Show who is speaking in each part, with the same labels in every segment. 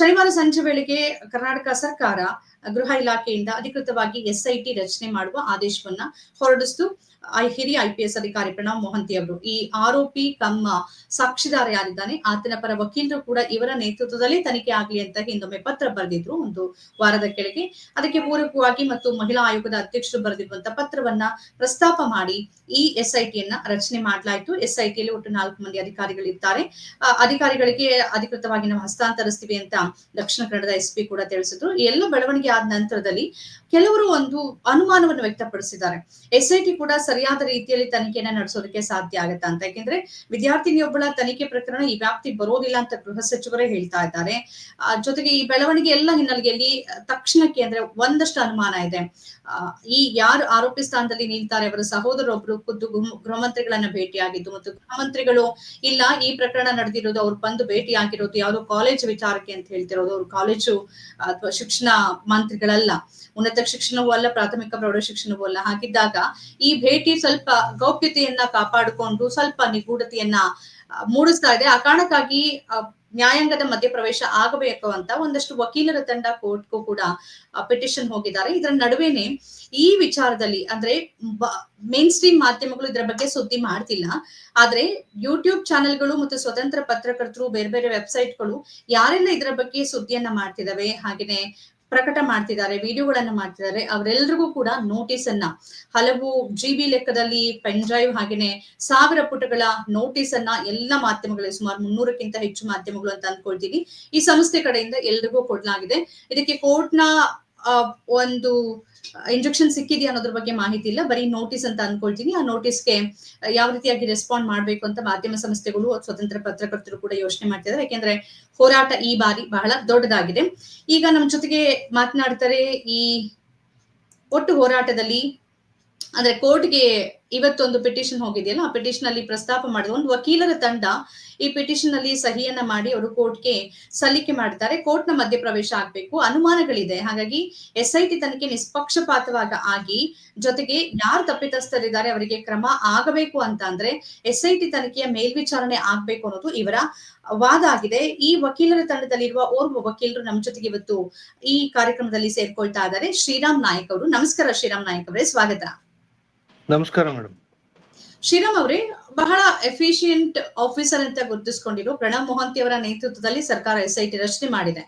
Speaker 1: ಶನಿವಾರ ಸಂಜೆ ವೇಳೆಗೆ ಕರ್ನಾಟಕ ಸರ್ಕಾರ ಗೃಹ ಇಲಾಖೆಯಿಂದ ಅಧಿಕೃತವಾಗಿ ಎಸ್ಐಟಿ ರಚನೆ ಮಾಡುವ ಆದೇಶವನ್ನ ಹೊರಡಿಸಿತು. ಐ ಹಿರಿಯ ಐಪಿಎಸ್ ಅಧಿಕಾರಿ ಪ್ರಣವ್ ಮೊಹಂತಿ ಅವರು. ಈ ಆರೋಪಿ ತಮ್ಮ ಸಾಕ್ಷಿದಾರ ಯಾರಿದ್ದಾನೆ ಆತನ ಪರ ವಕೀಲರು ಕೂಡ ಇವರ ನೇತೃತ್ವದಲ್ಲಿ ತನಿಖೆ ಆಗಲಿ ಅಂತ ಹಿಂದೊಮ್ಮೆ ಪತ್ರ ಬರೆದಿದ್ರು. ಒಂದು ವಾರದ ಕೆಳಗೆ ಅದಕ್ಕೆ ಪೂರಕವಾಗಿ ಮತ್ತು ಮಹಿಳಾ ಆಯೋಗದ ಅಧ್ಯಕ್ಷರು ಬರೆದಿರುವಂತಹ ಪತ್ರವನ್ನ ಪ್ರಸ್ತಾಪ ಮಾಡಿ ಈ ಎಸ್ ಐ ಟಿಯನ್ನ ರಚನೆ ಮಾಡಲಾಯಿತು. ಟಿಯಲ್ಲಿ ಒಟ್ಟು ನಾಲ್ಕು ಮಂದಿ ಅಧಿಕಾರಿಗಳಿದ್ದಾರೆ. ಆ, ಅಧಿಕಾರಿಗಳಿಗೆ ಅಧಿಕೃತವಾಗಿ ನಾವು ಹಸ್ತಾಂತರಿಸ್ತೀವಿ ಅಂತ ದಕ್ಷಿಣ ಕನ್ನಡದ ಎಸ್ ಪಿ ಕೂಡ ತಿಳಿಸಿದ್ರು. ಎಲ್ಲ ಬೆಳವಣಿಗೆ ಆದ ನಂತರದಲ್ಲಿ ಕೆಲವರು ಒಂದು ಅನುಮಾನವನ್ನು ವ್ಯಕ್ತಪಡಿಸಿದ್ದಾರೆ. ಎಸ್ ಐ ಟಿ ಕೂಡ ಸರಿಯಾದ ರೀತಿಯಲ್ಲಿ ತನಿಖೆಯನ್ನ ನಡೆಸೋದಕ್ಕೆ ಸಾಧ್ಯ ಆಗತ್ತಾ ಅಂತ. ಯಾಕೆಂದ್ರೆ ವಿದ್ಯಾರ್ಥಿನಿಯೊಬ್ಬಳ ತನಿಖೆ ಪ್ರಕರಣ ಈ ವ್ಯಾಪ್ತಿ ಬರೋದಿಲ್ಲ ಅಂತ ಗೃಹ ಸಚಿವರೇ ಹೇಳ್ತಾ ಇದ್ದಾರೆ. ಜೊತೆಗೆ ಈ ಬೆಳವಣಿಗೆ ಎಲ್ಲ ಹಿನ್ನೆಲೆಯಲ್ಲಿ ತಕ್ಷಣಕ್ಕೆ ಅಂದ್ರೆ ಒಂದಷ್ಟು ಅನುಮಾನ ಇದೆ. ಈ ಯಾರು ಆರೋಪಿ ಸ್ಥಾನದಲ್ಲಿ ನಿಲ್ತಾರೆ, ಅವರ ಸಹೋದರೊಬ್ರು ಖುದ್ದು ಗೃಹ- ಮಂತ್ರಿಗಳನ್ನ ಭೇಟಿಯಾಗಿದ್ದು ಮತ್ತು ಗೃಹ ಮಂತ್ರಿಗಳು ಇಲ್ಲ, ಈ ಪ್ರಕರಣ ನಡೆದಿರೋದು ಅವ್ರು ಬಂದು ಭೇಟಿಯಾಗಿರೋದು ಯಾವುದೋ ಕಾಲೇಜ್ ವಿಚಾರಕ್ಕೆ ಅಂತ ಹೇಳ್ತಿರೋದು, ಅವ್ರು ಕಾಲೇಜು ಅಥವಾ ಶಿಕ್ಷಣ ಮಂತ್ರಿಗಳಲ್ಲ. ಉನ್ನತ ಶಿಕ್ಷಣವೂ ಅಲ್ಲ, ಪ್ರಾಥಮಿಕ ಪ್ರೌಢ ಶಿಕ್ಷಣವೂ ಅಲ್ಲ. ಹಾಗಿದ್ದಾಗ ಈ ಭೇಟಿ ಸ್ವಲ್ಪ ಗೌಪ್ಯತೆಯನ್ನ ಕಾಪಾಡಿಕೊಂಡು ಸ್ವಲ್ಪ ನಿಗೂಢತೆಯನ್ನ ಮೂಡಿಸ್ತಾ ಇದೆ. ಆ ಕಾರಣಕ್ಕಾಗಿ ನ್ಯಾಯಾಂಗದ ಮಧ್ಯಪ್ರವೇಶ ಆಗಬೇಕು ಅಂತ ಒಂದಷ್ಟು ವಕೀಲರ ತಂಡ ಕೋರ್ಟ್ಗೂ ಕೂಡ ಪಿಟಿಷನ್ ಹೋಗಿದ್ದಾರೆ. ಇದರ ನಡುವೆನೆ ಈ ವಿಚಾರದಲ್ಲಿ, ಅಂದ್ರೆ ಮೇನ್ ಸ್ಟ್ರೀಮ್ ಮಾಧ್ಯಮಗಳು ಇದರ ಬಗ್ಗೆ ಸುದ್ದಿ ಮಾಡ್ತಿಲ್ಲ. ಆದ್ರೆ ಯೂಟ್ಯೂಬ್ ಚಾನೆಲ್ಗಳು ಮತ್ತು ಸ್ವತಂತ್ರ ಪತ್ರಕರ್ತರು, ಬೇರೆ ಬೇರೆ ವೆಬ್ಸೈಟ್ಗಳು ಯಾರೆಲ್ಲ ಇದರ ಬಗ್ಗೆ ಸುದ್ದಿಯನ್ನ ಮಾಡ್ತಿದಾವೆ? ಹಾಗೇನೆ ಪ್ರಕಟ ಮಾಡ್ತಿದ್ದಾರೆ, ವಿಡಿಯೋಗಳನ್ನು ಮಾಡ್ತಿದ್ದಾರೆ ಅವರೆಲ್ಲರಿಗೂ ಕೂಡ ನೋಟಿಸ್ ಅನ್ನ. ಹಲವು ಜಿಬಿ ಲೆಕ್ಕದಲ್ಲಿ ಪೆನ್ ಡ್ರೈವ್ ಹಾಗೇನೆ ಸಾವಿರ ಪುಟಗಳ ನೋಟಿಸ್ ಅನ್ನ ಎಲ್ಲ ಮಾಧ್ಯಮಗಳಲ್ಲಿ ಸುಮಾರು ಮುನ್ನೂರಕ್ಕಿಂತ ಹೆಚ್ಚು ಮಾಧ್ಯಮಗಳು ಅಂತ ಅನ್ಕೊಳ್ತೀನಿ ಈ ಸಂಸ್ಥೆ ಕಡೆಯಿಂದ ಎಲ್ರಿಗೂ ಕೊಡಲಾಗಿದೆ. ಇದಕ್ಕೆ ಕೋರ್ಟ್ನ ಒಂದು ಇಂಜೆಕ್ಷನ್ ಸಿಕ್ಕಿದೆಯಾ ಅನ್ನೋದ್ರ ಬಗ್ಗೆ ಮಾಹಿತಿ ಇಲ್ಲ. ಬರೀ ನೋಟಿಸ್ ಅಂತ ಅನ್ಕೊಳ್ತೀನಿ. ಆ ನೋಟಿಸ್ಗೆ ಯಾವ ರೀತಿಯಾಗಿ ರೆಸ್ಪಾಂಡ್ ಮಾಡ್ಬೇಕು ಅಂತ ಮಾಧ್ಯಮ ಸಂಸ್ಥೆಗಳು ಸ್ವತಂತ್ರ ಪತ್ರಕರ್ತರು ಕೂಡ ಯೋಚನೆ ಮಾಡ್ತಿದ್ದಾರೆ. ಯಾಕೆಂದ್ರೆ ಹೋರಾಟ ಈ ಬಾರಿ ಬಹಳ ದೊಡ್ಡದಾಗಿದೆ. ಈಗ ನಮ್ಮ ಜೊತೆಗೆ ಮಾತನಾಡ್ತಾರೆ ಈ ಒಟ್ಟು ಹೋರಾಟದಲ್ಲಿ ಅಂದ್ರೆ ಕೋರ್ಟ್ಗೆ ಇವತ್ತೊಂದು ಪಿಟಿಷನ್ ಹೋಗಿದೆಯಲ್ಲ, ಆ ಪಿಟಿಷನ್ ಅಲ್ಲಿ ಪ್ರಸ್ತಾಪ ಮಾಡಿದ ಒಂದು ವಕೀಲರ ತಂಡ ಈ ಪಿಟಿಷನ್ ಅಲ್ಲಿ ಸಹಿಯನ್ನ ಮಾಡಿ ಅವರು ಕೋರ್ಟ್ಗೆ ಸಲ್ಲಿಕೆ ಮಾಡ್ತಾರೆ ಕೋರ್ಟ್ನ ಮಧ್ಯಪ್ರವೇಶ ಆಗ್ಬೇಕು. ಅನುಮಾನಗಳಿದೆ. ಹಾಗಾಗಿ ಎಸ್ ಐ ಟಿ ತನಿಖೆ ನಿಷ್ಪಕ್ಷಪಾತವಾಗ ಆಗಿ ಜೊತೆಗೆ ಯಾರು ತಪ್ಪಿತಸ್ಥರಿದ್ದಾರೆ, ಅವರಿಗೆ ಕ್ರಮ ಆಗಬೇಕು ಅಂತ ಅಂದ್ರೆ ಎಸ್ ಐ ಟಿ ತನಿಖೆಯ ಮೇಲ್ವಿಚಾರಣೆ ಆಗ್ಬೇಕು ಅನ್ನೋದು ಇವರ ವಾದ ಆಗಿದೆ. ಈ ವಕೀಲರ ತಂಡದಲ್ಲಿರುವ ಓರ್ವ ವಕೀಲರು ನಮ್ಮ ಜೊತೆಗೆ ಇವತ್ತು ಈ ಕಾರ್ಯಕ್ರಮದಲ್ಲಿ ಸೇರ್ಕೊಳ್ತಾ ಇದ್ದಾರೆ. ಶ್ರೀರಾಮ್ ನಾಯಕ್ ಅವರು. ನಮಸ್ಕಾರ ಶ್ರೀರಾಮ್ ನಾಯಕ್ ಅವರೇ. ಸ್ವಾಗತ.
Speaker 2: ನಮಸ್ಕಾರ ಮೇಡಮ್.
Speaker 1: ಶ್ರೀರಾಮ್ ಅವರೇ ಬಹಳ ಎಫಿಷಿಯಂಟ್ ಆಫೀಸರ್ ಅಂತ ಗುರುತಿಸಿಕೊಂಡಿರೋ ಪ್ರಣಬ್ ಮೊಹಂತಿ ಅವರ ನೇತೃತ್ವದಲ್ಲಿ ಸರ್ಕಾರ ಎಸ್ ಐ ಟಿ ರಚನೆ ಮಾಡಿದೆ.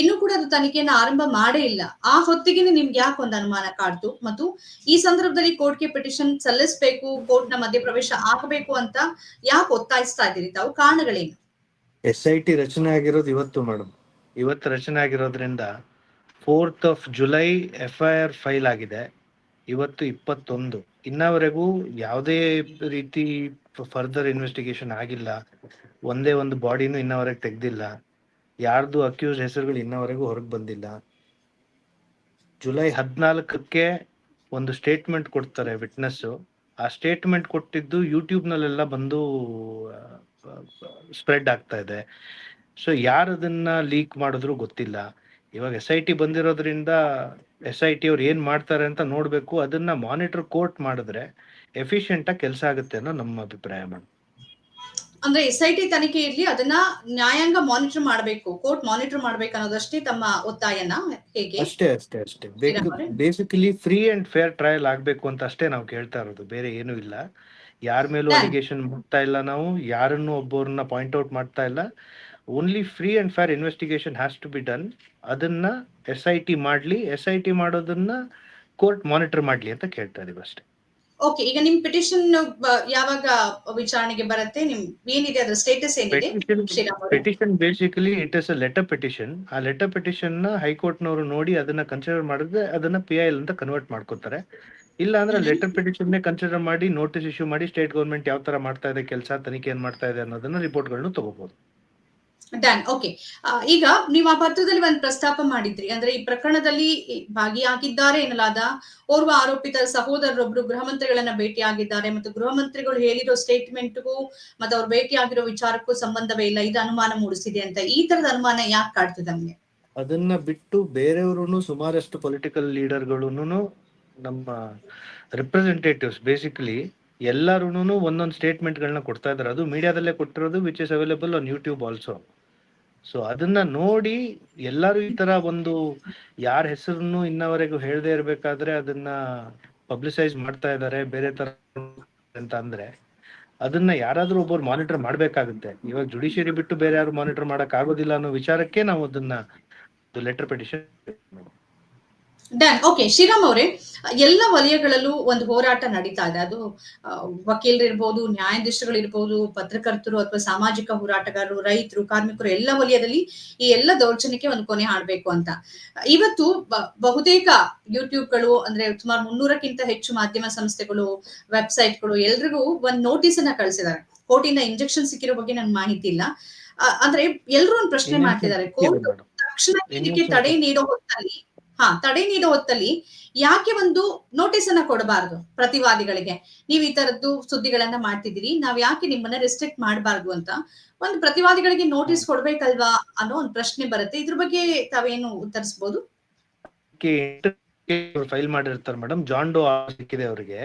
Speaker 1: ಇನ್ನು ಕೂಡ ಅದು ತನಿಖೆಯನ್ನು ಆರಂಭ ಮಾಡೇ ಇಲ್ಲ. ಆ ಹೊತ್ತಿಗೆ ನಿಮ್ಗೆ ಯಾಕೆ ಒಂದು ಅನುಮಾನ ಕಾಡ್ತು? ಮತ್ತು ಈ ಸಂದರ್ಭದಲ್ಲಿ ಕೋರ್ಟ್ಗೆ ಪಿಟಿಷನ್ ಸಲ್ಲಿಸಬೇಕು ಕೋರ್ಟ್ನ ಮಧ್ಯಪ್ರವೇಶ ಆಗಬೇಕು ಅಂತ ಯಾಕೆ ಒತ್ತಾಯಿಸ್ತಾ ಇದ್ದೀರಿ? ತಾವು ಕಾರಣಗಳೇನು?
Speaker 2: ಎಸ್ ಐ ಟಿ ರಚನೆ ಆಗಿರೋದು ಇವತ್ತು ಮೇಡಮ್. ಇವತ್ತು ರಚನೆ ಆಗಿರೋದ್ರಿಂದ fourth of July F I R file ಆಗಿದೆ. ಇವತ್ತು ಇಪ್ಪತ್ತೊಂದು. ಇನ್ನವರೆಗೂ ಯಾವುದೇ ರೀತಿ ಫರ್ದರ್ ಇನ್ವೆಸ್ಟಿಗೇಷನ್ ಆಗಿಲ್ಲ. ಒಂದೇ ಒಂದು ಬಾಡಿನೂ ಇನ್ನವರೆಗೆ ತೆಗ್ದಿಲ್ಲ. ಯಾರ್ದು ಅಕ್ಯೂಸ್ ಹೆಸರುಗಳು ಇನ್ನವರೆಗೂ ಹೊರಗೆ ಬಂದಿಲ್ಲ. ಜುಲೈ ಹದಿನಾಲ್ಕಕ್ಕೆ ಒಂದು ಸ್ಟೇಟ್ಮೆಂಟ್ ಕೊಡ್ತಾರೆ ವಿಟ್ನೆಸ್ ಆ ಸ್ಟೇಟ್ಮೆಂಟ್ ಕೊಟ್ಟಿದ್ದು ಯೂಟ್ಯೂಬ್ ನಲ್ಲೆಲ್ಲ ಬಂದು ಸ್ಪ್ರೆಡ್ ಆಗ್ತಾ ಇದೆ. ಸೊ ಯಾರು ಅದನ್ನ ಲೀಕ್ ಮಾಡಿದ್ರು ಗೊತ್ತಿಲ್ಲ. ಇವಾಗ ಎಸ್ ಐ ಟಿ ಬಂದಿರೋದ್ರಿಂದ ಎಸ್ ಐ ಟಿ ಅವ್ರು ಏನ್ ಮಾಡ್ತಾರೆ ಅಂತ ನೋಡ್ಬೇಕು ಅದನ್ನ ಮಾನಿಟರ್ ಕೋರ್ಟ್ ಮಾಡಿದ್ರೆ ಎಫಿಷಿಯಂಟ್ ಆಗಿ ಕೆಲಸ ಆಗುತ್ತೆ ಅನ್ನೋ ನಮ್ಮ ಅಭಿಪ್ರಾಯ ಮೇಡಮ್
Speaker 1: ಅಂದ್ರೆ ಎಸ್ ಐ ಟಿ ತನಿಖೆ ಇರ್ಲಿ ಅದನ್ನ ನ್ಯಾಯಾಂಗ ಮಾನಿಟರ್ ಮಾಡಬೇಕು ಕೋರ್ಟ್ ಮಾನಿಟರ್ ಮಾಡ್ಬೇಕು ಅನ್ನೋದಷ್ಟೇ ತಮ್ಮ ಒತ್ತಾಯನ? ಹೇಗೆ?
Speaker 2: ಅಷ್ಟೇ ಅಷ್ಟೇ ಅಷ್ಟೇ. Basically free and fair trial ಆಗ್ಬೇಕು ಅಂತ ಅಷ್ಟೇ ನಾವು ಕೇಳ್ತಾ ಇರೋದು ಬೇರೆ ಏನು ಇಲ್ಲ. ಯಾರ ಮೇಲೂ. ಅಲಿಗೇಷನ್ ಮಾಡ್ತಾ ಇಲ್ಲ ನಾವು ಯಾರನ್ನು ಒಬ್ಬರನ್ನ ಪಾಯಿಂಟ್ ಔಟ್ ಮಾಡ್ತಾ ಇಲ್ಲ. Only free and fair investigation has to be done ಅದನ್ನ ಎಸ್ ಐ ಟಿ ಮಾಡ್ಲಿ ಎಸ್ ಐ ಟಿ ಮಾಡೋದನ್ನ ಕೋರ್ಟ್ ಮಾನಿಟರ್ ಮಾಡ್ಲಿ ಅಂತ ಕೇಳ್ತಾ ಇದೀವಿ ಅಷ್ಟೇ.
Speaker 1: ಓಕೆ ಈಗ ನಿಮ್ ಪಿಟಿಷನ್ ಯಾವಾಗ ವಿಚಾರಣೆಗೆ ಬರುತ್ತೆ? ನಿಮ್ ಏನಿದೆ ಅದರ ಸ್ಟೇಟಸ್ ಏನಿದೆ?
Speaker 2: Petition basically it is a letter petition ಆ ಲೆಟರ್ ಪಿಟಿಷನ್ನ ಹೈಕೋರ್ಟ್ ನವರು ನೋಡಿ ಅದನ್ನ ಕನ್ಸಿಡರ್ ಮಾಡಿದ್ರೆ ಅದನ್ನ ಪಿ ಐ ಎಲ್ ಅಂತ ಕನ್ವರ್ಟ್ ಮಾಡ್ಕೋತಾರೆ. ಇಲ್ಲ ಅಂದ್ರೆ. ಲೆಟರ್ ಪೆಟಿಷನ್ ಕನ್ಸಿಡರ್ ಮಾಡಿ ನೋಟಿಸ್ ಇಶ್ಯೂ ಮಾಡಿ ಸ್ಟೇಟ್ ಗೌರ್ಮೆಂಟ್ ಯಾವ ತರ ಮಾಡ್ತಾ ಇದೆ ಕೆಲಸ ತನಿಖೆ ಏನ್ ಮಾಡ್ತಾ ಇದೆ ಅನ್ನೋದನ್ನ ರಿಪೋರ್ಟ್ಗಳನ್ನು ತಗೋಬಹುದು
Speaker 1: ಡನ್ ಓಕೆ ಈಗ ನೀವು ಆ ಪತ್ರದಲ್ಲಿ ಒಂದು ಪ್ರಸ್ತಾಪ ಮಾಡಿದ್ರಿ. ಅಂದ್ರೆ ಈ ಪ್ರಕರಣದಲ್ಲಿ ಭಾಗಿಯಾಗಿದ್ದಾರೆ ಎನ್ನಲಾದ ಓರ್ವ ಆರೋಪಿತ ಸಹೋದರರೊಬ್ರು ಗೃಹ ಮಂತ್ರಿಗಳನ್ನ ಭೇಟಿಯಾಗಿದ್ದಾರೆ ಮತ್ತು ಗೃಹ ಮಂತ್ರಿಗಳು ಹೇಳಿರೋ ಸ್ಟೇಟ್ಮೆಂಟ್ಗೂ ಮತ್ತು ಅವ್ರು ಭೇಟಿಯಾಗಿರೋ ವಿಚಾರಕ್ಕೂ ಸಂಬಂಧವೇ ಇಲ್ಲ. ಇದು ಅನುಮಾನ ಮೂಡಿಸಿದೆ ಅಂತ. ಈ ತರದ ಅನುಮಾನ ಯಾಕೆ ಕಾಡ್ತದೆ ನಮ್ಗೆ?
Speaker 2: ಅದನ್ನ ಬಿಟ್ಟು ಬೇರೆಯವರು ಸುಮಾರಷ್ಟು ಪೊಲಿಟಿಕಲ್ ಲೀಡರ್ಗಳು ನಮ್ಮ ರೆಪ್ರೆಸೆಂಟೇಟಿವ್ಸ್ ಬೇಸಿಕಲಿ ಎಲ್ಲರೂ ಒಂದೊಂದು ಸ್ಟೇಟ್ಮೆಂಟ್ ಗಳನ್ನ ಕೊಡ್ತಾ ಇದ್ದಾರೆ ಅದು ಮೀಡಿಯಾದಲ್ಲೇ ಕೊಟ್ಟಿರೋದು which is available on YouTube also so ಅದನ್ನ ನೋಡಿ ಎಲ್ಲರೂ ಈ ತರ ಒಂದು ಯಾರ ಹೆಸರನ್ನು ಇನ್ನವರೆಗೂ ಹೇಳದೆ ಇರ್ಬೇಕಾದ್ರೆ ಅದನ್ನ ಪಬ್ಲಿಸೈಸ್ ಮಾಡ್ತಾ ಇದ್ದಾರೆ ಬೇರೆ ತರ ಅಂತ ಅಂದ್ರೆ ಅದನ್ನ ಯಾರಾದ್ರೂ ಒಬ್ಬರು ಮಾನಿಟರ್ ಮಾಡ್ಬೇಕಾಗುತ್ತೆ. ಇವಾಗ ಜುಡಿಷಿಯರಿ ಬಿಟ್ಟು ಬೇರೆ ಯಾರು ಮಾನಿಟರ್ ಮಾಡಕ್ ಆಗೋದಿಲ್ಲ ಅನ್ನೋ ವಿಚಾರಕ್ಕೆ ನಾವು ಅದನ್ನ letter petition
Speaker 1: done okay Sriram ಅವರೇ ಎಲ್ಲ ವಲಯಗಳಲ್ಲೂ ಒಂದು ಹೋರಾಟ ನಡೀತಾ ಇದೆ. ಅದು ವಕೀಲರಿರ್ಬೋದು ನ್ಯಾಯಾಧೀಶಗಳಿರ್ಬೋದು ಪತ್ರಕರ್ತರು ಅಥವಾ ಸಾಮಾಜಿಕ ಹೋರಾಟಗಾರರು ರೈತರು ಕಾರ್ಮಿಕರು ಎಲ್ಲ ವಲಯದಲ್ಲಿ ಈ ಎಲ್ಲ ದೌರ್ಜನ್ಯಕ್ಕೆ ಒಂದು ಕೊನೆ ಹಾಡ್ಬೇಕು ಅಂತ. ಇವತ್ತು ಬಹುತೇಕ ಯೂಟ್ಯೂಬ್ಗಳು ಅಂದ್ರೆ ಸುಮಾರು ಮುನ್ನೂರಕ್ಕಿಂತ ಹೆಚ್ಚು ಮಾಧ್ಯಮ ಸಂಸ್ಥೆಗಳು ವೆಬ್ಸೈಟ್ಗಳು ಎಲ್ರಿಗೂ ಒಂದು ನೋಟಿಸ್ ಅನ್ನ ಕಳಿಸಿದ್ದಾರೆ. ಕೋರ್ಟಿಂದ ಇಂಜೆಕ್ಷನ್ ಸಿಕ್ಕಿರೋ ಬಗ್ಗೆ ನನ್ಗೆ ಮಾಹಿತಿ ಇಲ್ಲ. ಅಂದ್ರೆ ಎಲ್ರು ಒಂದು ಪ್ರಶ್ನೆ ಮಾಡ್ತಿದ್ದಾರೆ. ಕೋರ್ಟ್ ತಕ್ಷಣ ಇದಕ್ಕೆ ತಡೆ ನೀಡೋ ಹೊತ್ತಲ್ಲಿ ಹಾ, ತಡೆ ನೀಡೋ ಹೊತ್ತಲ್ಲಿ ಯಾಕೆ ಒಂದು ನೋಟಿಸ್ ಅನ್ನ ಕೊಡಬಾರದು ಪ್ರತಿವಾದಿಗಳಿಗೆ? ನೀವು ಈ ತರದ್ದು ಸುದ್ದಿಗಳನ್ನ ಮಾಡ್ತಿದ್ದೀರಿ, ನಾವ್ ಯಾಕೆ ನಿಮ್ಮನ್ನ ರೆಸ್ಟ್ರಿಕ್ಟ್ ಮಾಡಬಾರ್ದು ಅಂತ ಒಂದು ಪ್ರತಿವಾದಿಗಳಿಗೆ ನೋಟಿಸ್ ಕೊಡ್ಬೇಕಲ್ವಾ ಅನ್ನೋ ಒಂದು ಪ್ರಶ್ನೆ ಬರುತ್ತೆ. ಇದ್ರ ಬಗ್ಗೆ ತಾವೇನು ಉತ್ತರಿಸಬಹುದು
Speaker 2: ಫೈಲ್ ಮಾಡಿರ್ತಾರೆ ಮೇಡಮ್ ಜಾನ್ ಡೋ ಸಿಕ್ಕಿದೆ ಅವರಿಗೆ.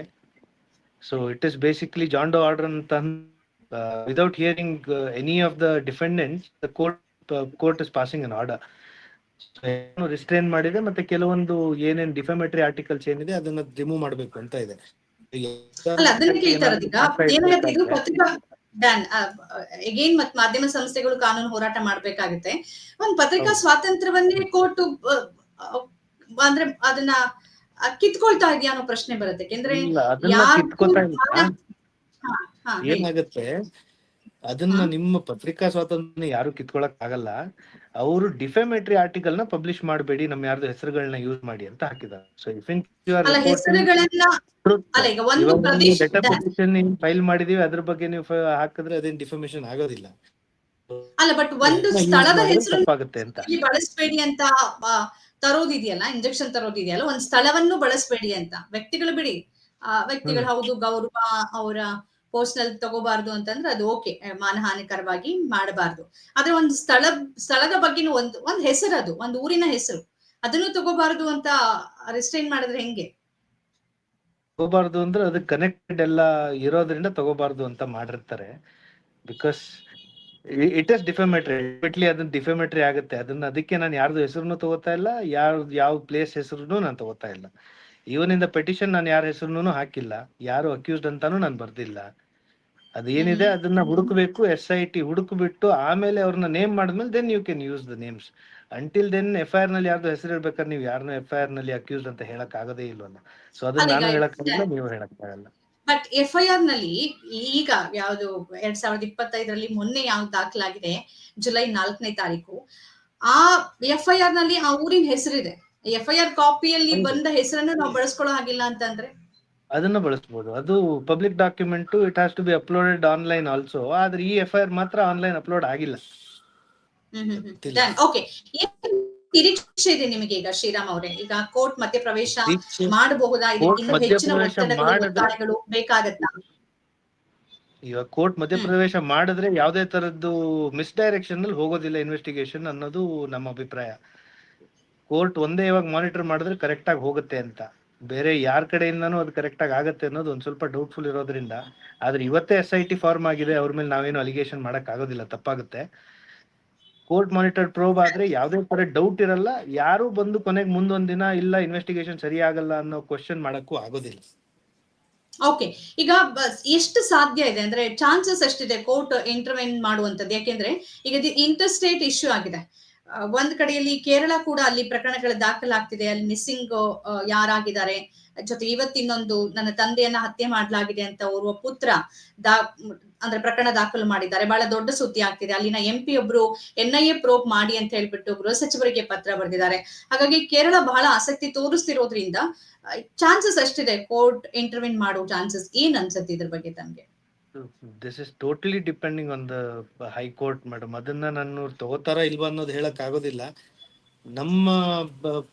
Speaker 2: So it is basically John Doe order ಅಂತ without hearing any of the defendant the court court is passing an order restrain ಮಾಡಿದೆ ಮತ್ತೆ ಕೆಲವೊಂದು ಏನೇನ್ ಡಿಫಮೆಟರಿ ಆರ್ಟಿಕಲ್ಸ್ ಏನಿದೆ ಅದನ್ನ ರಿಮೂವ್ ಮಾಡಬೇಕು ಅಂತ ಇದೆ.
Speaker 1: ಎಗೇನ್ ಮತ್ ಮಾಧ್ಯಮ ಸಂಸ್ಥೆಗಳು ಕಾನೂನು ಹೋರಾಟ ಮಾಡ್ಬೇಕಾಗುತ್ತೆ. ಒಂದ್ ಪತ್ರಿಕಾ. ಸ್ವಾತಂತ್ರ್ಯವನ್ನೇ ಕೋರ್ಟ್ ಅಂದ್ರೆ ಅದನ್ನ ಕಿತ್ಕೊಳ್ತಾ ಇದೆಯಾ ಅನ್ನೋ ಪ್ರಶ್ನೆ ಬರುತ್ತೆ.
Speaker 2: ಏನಾಗುತ್ತೆ? ಅದನ್ನ ನಿಮ್ಮ ಪತ್ರಿಕಾ ಸ್ವಾತಂತ್ರ್ಯ ಯಾರು ಕಿತ್ಕೊಳಕ್ ಆಗಲ್ಲ. ಅವರು ಡಿಫೆಮೆಟ್ರಿ ಆರ್ಟಿಕಲ್ನ ಪಬ್ಲಿಷ್ ಮಾಡಬೇಡಿ ನಮ್ಮ ಯಾರ್ದು ಹೆಸರುಗಳನ್ನ ಯೂಸ್ ಮಾಡಿ ಅಂತ ಹಾಕಿದ್ದಾರೆ. ಸೊ ಇಫ್ ಇನ್ ಫೈಲ್ ಮಾಡಿದೀವಿ ಅದ್ರ ಬಗ್ಗೆ ನೀವು ಹಾಕಿದ್ರೆ ಅದೇನ್ ಡಿಫಮೇಷನ್ ಆಗೋದಿಲ್ಲ.
Speaker 1: ಅಲ್ಲ ಬಟ್ ಒಂದು ಸ್ಥಳದ ಹೆಸರು ಬಳಸಬೇಡಿ ಅಂತ ತರೋದಿದೆಯಲ್ಲ ಇಂಜೆಕ್ಷನ್ ತರೋದಿದೆಯಲ್ಲ ಒಂದ್ ಸ್ಥಳವನ್ನು ಬಳಸಬೇಡಿ ಅಂತ. ವ್ಯಕ್ತಿಗಳು ಬಿಡಿ. ವ್ಯಕ್ತಿಗಳು ಹೌದು ಗೌರವ ಅವರ ಪರ್ಸನಲ್ ತಗೋಬಾರ್ದು ಅಂತಂದ್ರೆ ಅದು ಓಕೆ ಮಾನಹಾನಿಕರವಾಗಿ ಮಾಡಬಾರ್ದು. ಆದ್ರೆ ಒಂದು ಸ್ಥಳ, ಸ್ಥಳದ ಬಗ್ಗೆನೂ ಒಂದು ಒಂದು ಹೆಸರು ಅದು, ಒಂದು ಊರಿನ ಹೆಸರು. ಅದನ್ನು ತಗೋಬಾರ್ದು ಅಂತ ರಿಸ್ಟ್ರೈನ್ ಮಾಡಿದ್ರೆ ಹೆಂಗೆ?
Speaker 2: ತಗೋಬಾರ್ದು ಅಂದ್ರೆ ಅದು ಕನೆಕ್ಟೆಡ್ ಎಲ್ಲ ಇರೋದ್ರಿಂದ ತಗೋಬಾರ್ದು ಅಂತ ಮಾಡಿರ್ತಾರೆ. Because it is defamatory ultimately ಅದನ್ನ ಡಿಫೆಮೇಟ್ರಿ ಆಗುತ್ತೆ. ಅದನ್ನ ಅದಕ್ಕೆ ನಾನು ಯಾರ್ದು ಹೆಸರುನು ತಗೋತಾ ಇಲ್ಲ, ಯಾರ, ಯಾವ ಪ್ಲೇಸ್ ಹೆಸರುನು ನಾನು ತಗೋತಾ ಇಲ್ಲ. ಇವನಿಂದ ಪೆಟಿಷನ್ ನಾನು ಯಾರ ಹೆಸರುನು ಹಾಕಿಲ್ಲ, ಯಾರು ಅಕ್ಯೂಸ್ಡ್ ಅಂತಾನು ನಾನು ಬರ್ದಿಲ್ಲ. ಅದೇನಿದೆ ಅದನ್ನ ಹುಡುಕ್ಬೇಕು ಎಸ್ ಐ ಟಿ ಹುಡುಕ್ಬಿಟ್ಟು ಆಮೇಲೆ ಅವ್ರನ್ನ ನೇಮ್ ಮಾಡಿದ್ಮೇಲೆ then you can use the names until then F I ಆರ್ನಲ್ಲಿ ಯಾರ್ದು ಹೆಸರು ಇರ್ಬೇಕಾದ್ರೆ ನೀವು ಯಾರನ್ನ ಎಫ್ ಐ ಆರ್ನಲ್ಲಿ ಅಕ್ಯೂಸ್ ಅಂತ ಹೇಳಕ್ ಆಗದೇ ಇಲ್ವಲ್ಲ ಸೊ ಅದನ್ನ ನಾನು ಹೇಳಕ್ ನೀವು ಹೇಳಕ್ ಆಗಲ್ಲ
Speaker 1: ಬಟ್ ಎಫ್ ಐ ಆರ್ನಲ್ಲಿ ಈಗ ಯಾವ್ದು ಎರಡ್ ಸಾವಿರದ ಇಪ್ಪತ್ತೈದರಲ್ಲಿ ಮೊನ್ನೆ ಯಾವ್ದು ದಾಖಲಾಗಿದೆ ಜುಲೈ ನಾಲ್ಕನೇ ತಾರೀಕು ಆ ಎಫ್ ಐ ಆರ್ನಲ್ಲಿ ಆ ಊರಿನ ಹೆಸರಿದೆ. ಎಫ್ ಐ ಆರ್ ಕಾಪಿಯಲ್ಲಿ ಬಂದ ಹೆಸರನ್ನ ನಾವು ಬಳಸ್ಕೊಳ್ಳೋ ಹಾಗಿಲ್ಲ ಅಂತಂದ್ರೆ?
Speaker 2: ಅದನ್ನ ಬಳಸಬಹುದು ಅದು public document it has to be uploaded online also ಆದ್ರೆ ಈ ಎಫ್ ಐ ಆರ್ ಮಾತ್ರ ಆನ್ಲೈನ್ ಅಪ್ಲೋಡ್ ಆಗಿಲ್ಲ.
Speaker 1: ಓಕೆ ನಿರೀಕ್ಷೆ ಇದೆ ನಿಮಗೆ ಈಗ ಶ್ರೀರಾಮ್ ಅವರೇ? ಈಗ ಕೋರ್ಟ್ ಮಧ್ಯ ಪ್ರವೇಶ ಮಾಡಬಹುದಾ? ಹೆಚ್ಚಿನ ಒತ್ತಡಗಳು ಬೇಕಾಗತ್ತಾ?
Speaker 2: ಇವಾಗ ಕೋರ್ಟ್ ಮಧ್ಯಪ್ರವೇಶ ಮಾಡಿದ್ರೆ ಯಾವುದೇ ತರದ್ದು ಮಿಸ್ಡೈರೆಕ್ಷನ್ ಅಲ್ಲಿ ಹೋಗೋದಿಲ್ಲ ಇನ್ವೆಸ್ಟಿಗೇಷನ್ ಅನ್ನೋದು ನಮ್ಮ ಅಭಿಪ್ರಾಯ. ಕೋರ್ಟ್ ಒಂದೇ ಇವಾಗ ಮಾನಿಟರ್ ಮಾಡಿದ್ರೆ ಕರೆಕ್ಟ್ ಆಗಿ ಹೋಗುತ್ತೆ ಅಂತ. ಬೇರೆ ಯಾರ ಕಡೆಯಿಂದನೂ ಅದು ಕರೆಕ್ಟ್ ಆಗಿ ಆಗತ್ತೆ ಅನ್ನೋದು ಒಂದ್ ಸ್ವಲ್ಪ ಡೌಟ್ಫುಲ್ ಇರೋದ್ರಿಂದ, ಆದ್ರೆ ಇವತ್ತೇ ಎಸ್ ಐ ಟಿ ಫಾರ್ಮ್ ಆಗಿದೆ, ಅವ್ರ ಮೇಲೆ ನಾವೇನು ಅಲಿಗೇಷನ್ ಮಾಡಕ್ ಆಗೋದಿಲ್ಲ, ತಪ್ಪಾಗುತ್ತೆ. ಕೋರ್ಟ್ ಮಾನಿಟರ್ ಪ್ರೋಬ್ ಆದ್ರೆ ಯಾವುದೇ ತರ ಡೌಟ್ ಇರಲ್ಲ, ಯಾರು ಬಂದು ಕೊನೆಗೆ ಮುಂದೊಂದ್ ದಿನ ಇಲ್ಲ ಇನ್ವೆಸ್ಟಿಗೇಷನ್ ಸರಿ ಆಗಲ್ಲ ಅನ್ನೋ ಕ್ವಶನ್ ಮಾಡಕ್ಕೂ ಆಗೋದಿಲ್ಲ.
Speaker 1: ಓಕೆ ಈಗ ಎಷ್ಟು ಸಾಧ್ಯ ಇದೆ? ಅಂದ್ರೆ ಚಾನ್ಸಸ್ ಎಷ್ಟಿದೆ ಕೋರ್ಟ್ ಇಂಟರ್ವೆನ್ ಮಾಡುವಂತದ್ದು ಯಾಕೆಂದ್ರೆ ಈಗ ಇಂಟರ್ ಸ್ಟೇಟ್ ಇಶ್ಯೂ ಆಗಿದೆ. ಒಂದ್ ಕಡೆಯಲ್ಲಿ ಕೇರಳ ಕೂಡ ಅಲ್ಲಿ ಪ್ರಕರಣಗಳು ದಾಖಲಾಗ್ತಿದೆ. ಅಲ್ಲಿ ಮಿಸ್ಸಿಂಗ್ ಯಾರಾಗಿದ್ದಾರೆ. ಜೊತೆ ಇವತ್ತಿನ್ನೊಂದು ನನ್ನ ತಂದೆಯನ್ನ ಹತ್ಯೆ ಮಾಡಲಾಗಿದೆ ಅಂತ ಓರ್ವ ಪುತ್ರ ದಾ, ಅಂದ್ರೆ ಪ್ರಕರಣ ದಾಖಲು ಮಾಡಿದ್ದಾರೆ. ಬಹಳ ದೊಡ್ಡ ಸುದ್ದಿ ಆಗ್ತಿದೆ. ಅಲ್ಲಿನ ಎಂ ಪಿ ಒಬ್ರು ಎನ್ ಐ ಎ ಪ್ರೋಬ್ ಮಾಡಿ ಅಂತ ಹೇಳ್ಬಿಟ್ಟು ಗೃಹ ಸಚಿವರಿಗೆ ಪತ್ರ ಬರೆದಿದ್ದಾರೆ. ಹಾಗಾಗಿ ಕೇರಳ ಬಹಳ ಆಸಕ್ತಿ ತೋರಿಸ್ತಿರೋದ್ರಿಂದ ಚಾನ್ಸಸ್ ಅಷ್ಟಿದೆ ಕೋರ್ಟ್ ಇಂಟರ್ವ್ಯೂನ್ ಮಾಡೋ ಚಾನ್ಸಸ್ ಏನ್ ಅನ್ಸುತ್ತೆ ಇದ್ರ ಬಗ್ಗೆ ತಮ್ಗೆ?
Speaker 2: This is totally depending on the high court madam ಅದನ್ನ ನಾನು ತಗೋತಾರ ಇಲ್ವಾ ಅನ್ನೋದು ಹೇಳಕ್ ಆಗೋದಿಲ್ಲ. ನಮ್ಮ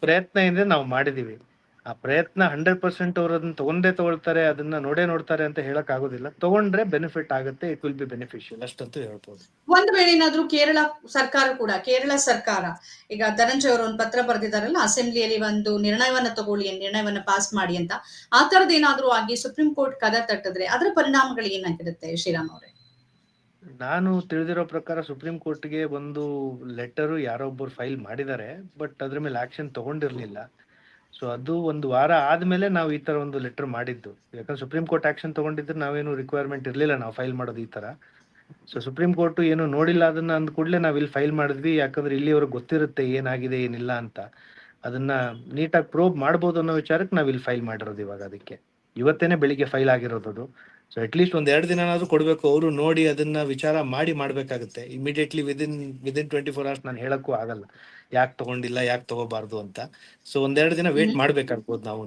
Speaker 2: ಪ್ರಯತ್ನ ಏನಿದೆ ನಾವು ಮಾಡಿದೀವಿ. ಆ ಪ್ರಯತ್ನ ಹಂಡ್ರೆಡ್ ಪರ್ಸೆಂಟ್ ಅವ್ರು ಅದನ್ನ ತಗೊಂಡೇ ತಗೊಳ್ತಾರೆ ಅದನ್ನ ನೋಡೇ ನೋಡ್ತಾರೆ ಅಂತ ಹೇಳಕ್ ಆಗೋದಿಲ್ಲ. ತಗೊಂಡ್ರೆ ಬೆನಿಫಿಟ್ ಆಗುತ್ತೆ ಇಟ್ ವಿಲ್ ಬಿ ಬೆನಿಫಿಷಿಯಲ್ ಅಷ್ಟಂತೂ ಹೇಳ್ಬೋದು.
Speaker 1: ಒಂದ್ ವೇಳೆ ಏನಾದ್ರೂ ಕೇರಳ ಸರ್ಕಾರ ಕೂಡ ಕೇರಳ ಸರ್ಕಾರ ಈಗ ಧನಂಜಯ ಅವರು ಒಂದು ಪತ್ರ ಬರೆದಿದ್ದಾರಲ್ಲ ಅಸೆಂಬ್ಲಿಯಲ್ಲಿ ಒಂದು ನಿರ್ಣಯವನ್ನ ತಗೊಳ್ಳಿ ನಿರ್ಣಯವನ್ನ ಪಾಸ್ ಮಾಡಿ ಅಂತ. ಆ ತರದ್ ಏನಾದ್ರೂ ಆಗಿ ಸುಪ್ರೀಂ ಕೋರ್ಟ್ ಕದ ತಟ್ಟಿದ್ರೆ ಅದರ ಪರಿಣಾಮಗಳು ಏನಾಗಿರುತ್ತೆ ಶ್ರೀರಾಮ್ ಅವರೇ?
Speaker 2: ನಾನು ತಿಳಿದಿರೋ ಪ್ರಕಾರ ಸುಪ್ರೀಂ ಕೋರ್ಟ್ಗೆ ಒಂದು ಲೆಟರು ಯಾರೊಬ್ಬರು ಫೈಲ್ ಮಾಡಿದ್ದಾರೆ ಬಟ್ ಅದ್ರ ಮೇಲೆ ಆಕ್ಷನ್ ತಗೊಂಡಿರ್ಲಿಲ್ಲ. ಸೊ ಅದು ಒಂದು ವಾರ ಆದ್ಮೇಲೆ ನಾವು ಈ ತರ ಒಂದು ಲೆಟರ್ ಮಾಡಿದ್ದು. ಯಾಕಂದ್ರೆ ಸುಪ್ರೀಂ ಕೋರ್ಟ್ ಆಕ್ಷನ್ ತಗೊಂಡಿದ್ರೆ ನಾವೇನು ರಿಕ್ವೈರ್ಮೆಂಟ್ ಇರಲಿಲ್ಲ ನಾವು ಫೈಲ್ ಮಾಡೋದು ಈ ತರ ಸೊ ಸುಪ್ರೀಂ ಕೋರ್ಟ್ ಏನು ನೋಡಿಲ್ಲ, ಅದನ್ನ ಅಂದ ಕೂಡಲೇ ನಾವು ಇಲ್ಲಿ ಫೈಲ್ ಮಾಡಿದ್ವಿ. ಯಾಕಂದ್ರೆ ಇಲ್ಲಿ ಅವ್ರಿಗೆ ಗೊತ್ತಿರುತ್ತೆ ಏನಾಗಿದೆ, ಏನಿಲ್ಲ ಅಂತ. ಅದನ್ನ ನೀಟಾಗಿ ಪ್ರೋಬ್ ಮಾಡ್ಬೋದು ಅನ್ನೋ ವಿಚಾರಕ್ಕೆ ನಾವು ಇಲ್ಲಿ ಫೈಲ್ ಮಾಡಿರೋದು ಇವಾಗ ಅದಕ್ಕೆ. ಇವತ್ತೇನೆ ಬೆಳಿಗ್ಗೆ ಫೈಲ್ ಆಗಿರೋದು ಅದು. ಸೊ ಅಟ್ಲೀಸ್ಟ್ ಒಂದ್ ಎರಡು ದಿನನಾದ್ರೂ ಕೊಡ್ಬೇಕು. ಅವರು ನೋಡಿ ಅದನ್ನ ವಿಚಾರ ಮಾಡಿ ಮಾಡ್ಬೇಕಾಗುತ್ತೆ. Immediately within within twenty four hours ನಾನು ಹೇಳಕ್ಕೂ ಆಗಲ್ಲ. ಯಾಕೆ ತಗೊಂಡಿಲ್ಲ ಯಾಕೆ ತಗೋಬಾರ್ದು ಅಂತ. ಸೊ ಒಂದೆರಡು ದಿನ ವೇಟ್. ಮಾಡ್ಬೇಕಾಗ್ಬೋದು ನಾವು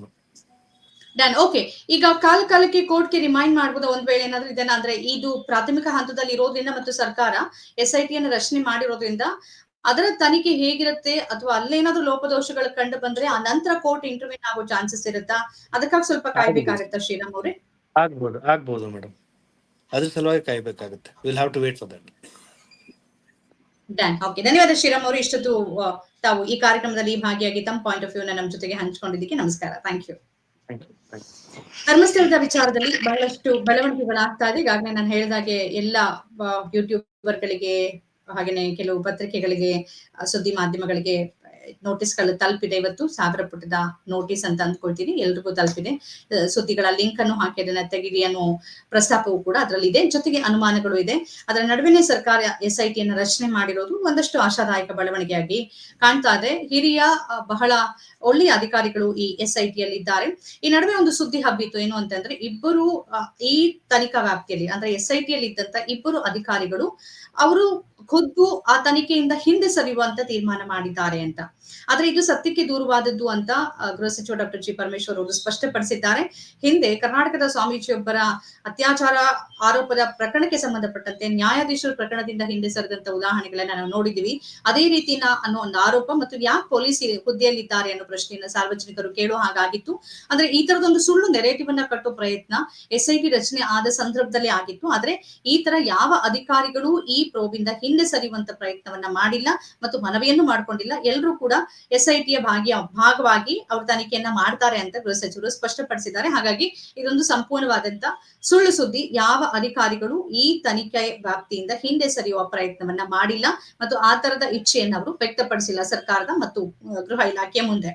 Speaker 1: ಡನ್ ಓಕೆ ಈಗ ಕಾಲ ಕಾಲಕ್ಕೆ ಕೋರ್ಟ್ಗೆ ರಿಮೈಂಡ್ ಮಾಡಬಹುದು ಒಂದ್ ವೇಳೆ ಏನಾದ್ರೂ ಇದನ್ನ ಅಂದ್ರೆ ಇದು ಪ್ರಾಥಮಿಕ ಹಂತದಲ್ಲಿ ಇರೋದ್ರಿಂದ ಮತ್ತು ಸರ್ಕಾರ ಎಸ್ ಐ ಟಿ ಅನ್ನು ರಚನೆ ಮಾಡಿರೋದ್ರಿಂದ ಅದರ ತನಿಖೆ ಹೇಗಿರುತ್ತೆ ಅಥವಾ ಅಲ್ಲೇನಾದ್ರೂ ಲೋಪದೋಷಗಳು ಕಂಡು ಬಂದ್ರೆ ಆ ನಂತರ ಕೋರ್ಟ್ ಇಂಟರ್ವ್ಯೂನ್ ಆಗೋ ಚಾನ್ಸಸ್ ಇರುತ್ತಾ? ಅದಕ್ಕಾಗಿ ಸ್ವಲ್ಪ ಕಾಯ್ಬೇಕಾಗತ್ತಾ ಶ್ರೀರಾಮ್ ಅವ್ರೆ.
Speaker 2: ಆಗ್ಬೋದು ಆಗ್ಬೋದು ಮೇಡಮ್ ಅದ್ರ ಸಲುವಾಗಿ ಕಾಯ್ಬೇಕಾಗುತ್ತೆ. Will have to wait for that
Speaker 1: done okay ಧನ್ಯವಾದ ಶ್ರೀರಾಮ್ ಅವರು. ಇಷ್ಟೊತ್ತು ತಾವು ಈ ಕಾರ್ಯಕ್ರಮದಲ್ಲಿ ಭಾಗಿಯಾಗಿ ತಮ್ಮ ಪಾಯಿಂಟ್ ಆಫ್ ವ್ಯೂ ನಮ್ಮ ಜೊತೆಗೆ ಹಂಚಿಕೊಂಡಿದ್ದಕ್ಕೆ ನಮಸ್ಕಾರ. ಥ್ಯಾಂಕ್ ಯು
Speaker 2: ಥ್ಯಾಂಕ್ ಯು
Speaker 1: ಧರ್ಮಸ್ಥಳದ ವಿಚಾರದಲ್ಲಿ ಬಹಳಷ್ಟು ಬೆಳವಣಿಗೆಗಳಾಗ್ತಾ ಇದೆ. ಈಗಾಗಲೇ ನಾನು ಹೇಳಿದಾಗೆ ಎಲ್ಲ ಯೂಟ್ಯೂಬರ್ಗಳಿಗೆ ಹಾಗೇನೆ ಕೆಲವು ಪತ್ರಿಕೆಗಳಿಗೆ ಸುದ್ದಿ ಮಾಧ್ಯಮಗಳಿಗೆ ನೋಟಿಸ್ಗಳು ತಲುಪಿದೆ ಇವತ್ತು. ಸಾವಿರ ಪುಟದ ನೋಟಿಸ್ ಅಂತ ಅಂದ್ಕೊಳ್ತೀನಿ. ಎಲ್ರಿಗೂ ತಲುಪಿದೆ. ಸುದ್ದಿಗಳ ಲಿಂಕ್ ಅನ್ನು ಹಾಕಿ, ಅದನ್ನ ತೆಗಿರಿ ಅನ್ನೋ ಪ್ರಸ್ತಾಪವು ಕೂಡ ಅದರಲ್ಲಿ ಇದೆ ಜೊತೆಗೆ ಅನುಮಾನಗಳು ಇದೆ. ಅದರ ನಡುವೆನೆ ಸರ್ಕಾರ ಎಸ್ ಐ ಟಿಯನ್ನು ರಚನೆ ಮಾಡಿರೋದು ಒಂದಷ್ಟು ಆಶಾದಾಯಕ ಬೆಳವಣಿಗೆಯಾಗಿ ಕಾಣ್ತಾ ಇದೆ. ಹಿರಿಯ ಬಹಳ ಒಳ್ಳೆಯ ಅಧಿಕಾರಿಗಳು ಈ ಎಸ್ ಐ ಟಿಯಲ್ಲಿ ಇದ್ದಾರೆ ಈ ನಡುವೆ ಒಂದು ಸುದ್ದಿ ಹಬ್ಬಿತ್ತು. ಏನು ಅಂತಂದ್ರೆ, ಇಬ್ಬರು ಈ ತನಿಖಾ ವ್ಯಾಪ್ತಿಯಲ್ಲಿ, ಅಂದ್ರೆ ಎಸ್ ಐ ಟಿಯಲ್ಲಿ ಇದ್ದಂತ ಇಬ್ಬರು ಅಧಿಕಾರಿಗಳು ಅವರು ಖುದ್ದು ಆ ತನಿಖೆಯಿಂದ ಹಿಂದೆ ಸರಿಯುವಂತ ತೀರ್ಮಾನ ಮಾಡಿದ್ದಾರೆ ಅಂತ. ಆದ್ರೆ ಇದು ಸತ್ಯಕ್ಕೆ ದೂರವಾದದ್ದು ಅಂತ ಗೃಹ ಸಚಿವ ಡಾಕ್ಟರ್ ಜಿ ಪರಮೇಶ್ವರ್ ಅವರು ಸ್ಪಷ್ಟಪಡಿಸಿದ್ದಾರೆ. ಹಿಂದೆ ಕರ್ನಾಟಕದ ಸ್ವಾಮೀಜಿಯೊಬ್ಬರ ಅತ್ಯಾಚಾರ ಆರೋಪದ ಪ್ರಕರಣಕ್ಕೆ ಸಂಬಂಧಪಟ್ಟಂತೆ ನ್ಯಾಯಾಧೀಶರು ಪ್ರಕರಣದಿಂದ ಹಿಂದೆ ಸರಿದಂತ ಉದಾಹರಣೆಗಳನ್ನ ನಾವು ನೋಡಿದೀವಿ ಅದೇ ರೀತಿನ ಅನ್ನೋ ಒಂದು ಆರೋಪ ಮತ್ತು ಯಾಕೆ ಪೊಲೀಸ್ ಹುದ್ದೆಯಲ್ಲಿದ್ದಾರೆ ಅನ್ನೋ ಪ್ರಶ್ನೆಯನ್ನ ಸಾರ್ವಜನಿಕರು ಕೇಳೋ ಹಾಗಾಗಿತ್ತು. ಅಂದ್ರೆ ಈ ತರದೊಂದು ಸುಳ್ಳು ನೆರೇಟಿವ್ ಅನ್ನ ಕಟ್ಟೋ ಪ್ರಯತ್ನ ಎಸ್ ಐ ರಚನೆ ಆದ ಸಂದರ್ಭದಲ್ಲಿ ಆಗಿತ್ತು. ಆದ್ರೆ ಈ ತರ ಯಾವ ಅಧಿಕಾರಿಗಳು ಈ ಪ್ರೋಬಿಂದ ಹಿಂದೆ ಸರಿಯುವಂತ ಪ್ರಯತ್ನವನ್ನ ಮಾಡಿಲ್ಲ ಮತ್ತು ಮನವಿಯನ್ನು ಮಾಡ್ಕೊಂಡಿಲ್ಲ. ಎಲ್ಲರೂ ಕೂಡ ಎಸ್ ಐ ಟಿಯ ಭಾಗಿಯ ಭಾಗವಾಗಿ ಅವರು ತನಿಖೆಯನ್ನ ಮಾಡ್ತಾರೆ ಅಂತ ಗೃಹ ಸಚಿವರು ಸ್ಪಷ್ಟಪಡಿಸಿದ್ದಾರೆ. ಹಾಗಾಗಿ ಇದೊಂದು ಸಂಪೂರ್ಣವಾದಂತ ಸುಳ್ಳು ಸುದ್ದಿ. ಯಾವ ಅಧಿಕಾರಿಗಳು ಈ ತನಿಖೆ ವ್ಯಾಪ್ತಿಯಿಂದ ಹಿಂದೆ ಸರಿಯುವ ಪ್ರಯತ್ನವನ್ನ ಮಾಡಿಲ್ಲ ಮತ್ತು ಆ ತರದ ಇಚ್ಛೆಯನ್ನು ಅವರು ವ್ಯಕ್ತಪಡಿಸಿಲ್ಲ ಸರ್ಕಾರದ ಮತ್ತು ಗೃಹ ಇಲಾಖೆಯ ಮುಂದೆ.